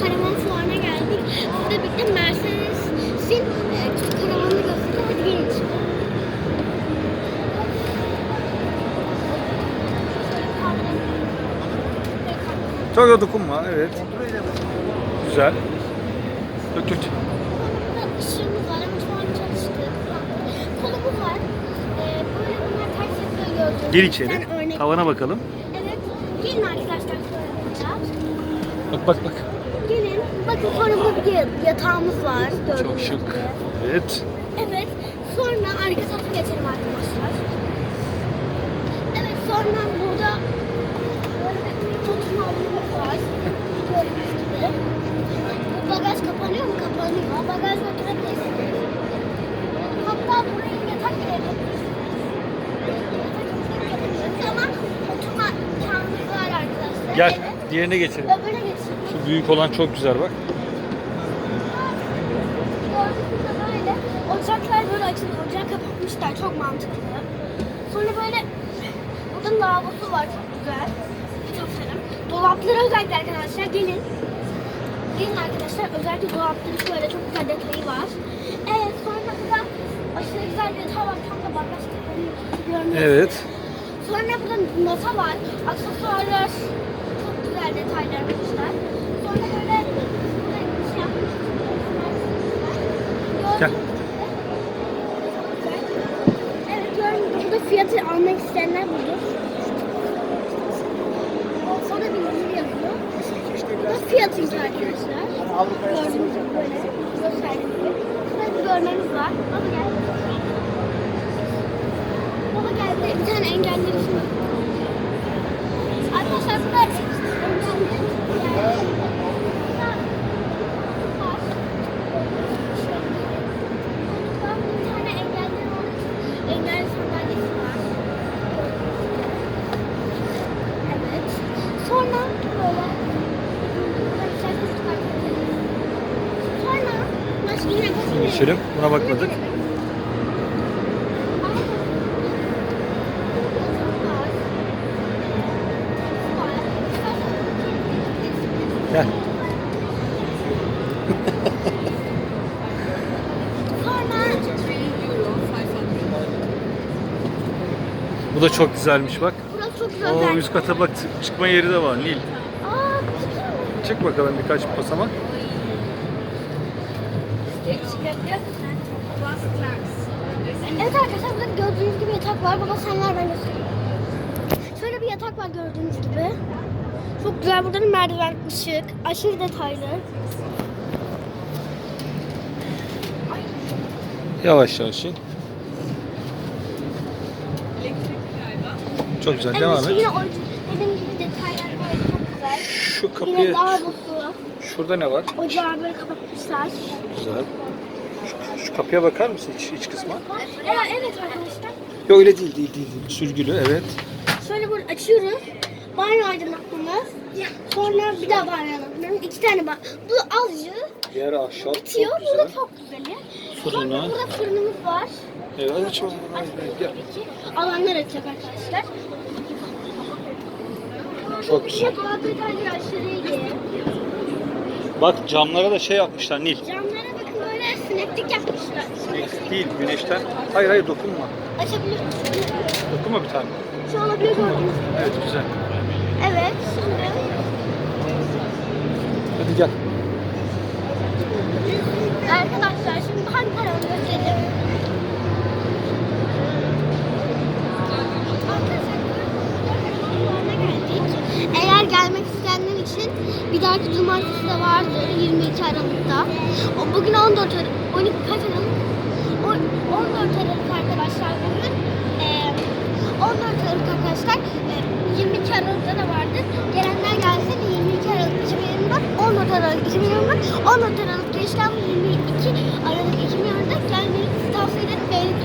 karavan fuarına geldik. Sizle birlikte Mercedes'in e, karavanını göstereceğim. Hadi gelin. Çok da dokunma. Evet. Güzel. Dök dök. Burada ışığımız var an çalıştı. Kolumuz var. Ee, böyle bunlar ters yapıyor gördüğünüz. Bir içeri. Tavana bakalım. Evet. Gelin arkadaşlar. Bak bak bak. Bakın burada bir ya- yatağımız var. Çok şık. gibi. Evet. Evet. Sonra arka tarafa geçelim arkadaşlar. Evet sonra burada oturma alanımız var. Gördüğünüz gibi. Bu bagaj kapanıyor mu? Kapanıyor. Bagajda oturabilirsiniz. Hatta buraya yatak bile yapabilirsiniz. Yatak Ama oturma imkanınız var arkadaşlar. Gel. Evet. Diğerine geçelim. Şu büyük olan çok güzel bak. Böyle ocaklar böyle açılıyor. Ocak kapatmışlar. Çok mantıklı. Sonra böyle burada lavabosu var. Çok güzel. Tasarım. Dolapları özellikle arkadaşlar gelin. Gelin arkadaşlar. Özellikle dolapları şöyle çok güzel detayı var. Evet sonra burada aşırı güzel bir yatağı var. Tam da bagaj kapanıyor. Görmüyorsunuz. Evet. Sonra burada masa var. Aksesuarlar. Çok güzel detaylar yapmışlar. Gel. Evet gördüm. Burada fiyatı almak isteyenler budur. Sonra bir yazı yazıyor. Burada fiyatıyız arkadaşlar. Gördüğünüz gibi böyle gösterdiğim gibi. Burada bir görmemiz var. Baba gel. Baba gel. Bir tane engelleri şimdi. Arkadaşlar burada engelleri yani. Burada bir tane engelleri olan engelli sandalyesi var. Evet. Sonra böyle Sonra başka bir yere Geçelim. Buna bakmadık. Gel. Bu da çok güzelmiş bak. Burası çok güzel. Oo, üst kata bak çıkma yeri de var Nil. Aa. Çık bakalım birkaç basamak. Evet arkadaşlar burada gördüğünüz gibi yatak var. Baba sen nereden göstereyim? Şöyle bir yatak var gördüğünüz gibi. Çok güzel. Burada bir merdiven, ışık, aşırı detaylı. Yavaş yavaş in. Çok güzel. Devam evet, et. Yine o dediğim gibi detaylar var. Çok güzel. Şu Yine kapıyı, lavabosu. şurada ne var? Ocağı böyle kapatmışlar. Güzel. Şu, şu kapıya bakar mısın iç, iç kısma? Evet, evet arkadaşlar. Yok öyle değil, değil, değil. değil. Sürgülü, evet. Şöyle böyle açıyoruz. Banyo aydınlatmamız. Sonra bir daha banyo aydınlatmamız. İki tane banyo. Bu azıcık Yer ahşap, bitiyor. çok Bu da güzel. çok güzeli. Fırını. Sonra burada fırınımız var. Evet, aç bakalım. Gel. Alanlar açacak arkadaşlar. Çok güzel. iyi. Bak camlara da şey yapmışlar Nil. Camlara böyle sineklik yapmışlar. Güneş değil, güneşten. Hayır hayır dokunma. Açabilir misiniz? Dokunma bir tane. Şu olabilir gördüğünüz gibi. Evet güzel. Evet şimdi. Hadi gel. Gelmek isteyenler için bir dahaki cumartesi de vardır 22 Aralık'ta. O bugün 14 Aralık, 12 kaç Aralık? O- 14 Aralık arkadaşlar bugün. Ee, 14 Aralık arkadaşlar. Ee, 22 Aralık'ta da vardır. Gelenler gelsin 22 Aralık 2024, 14 Aralık 2024, 14 Aralık geçten 22 Aralık 2024 gelmeyi tavsiye ederim. Beğenip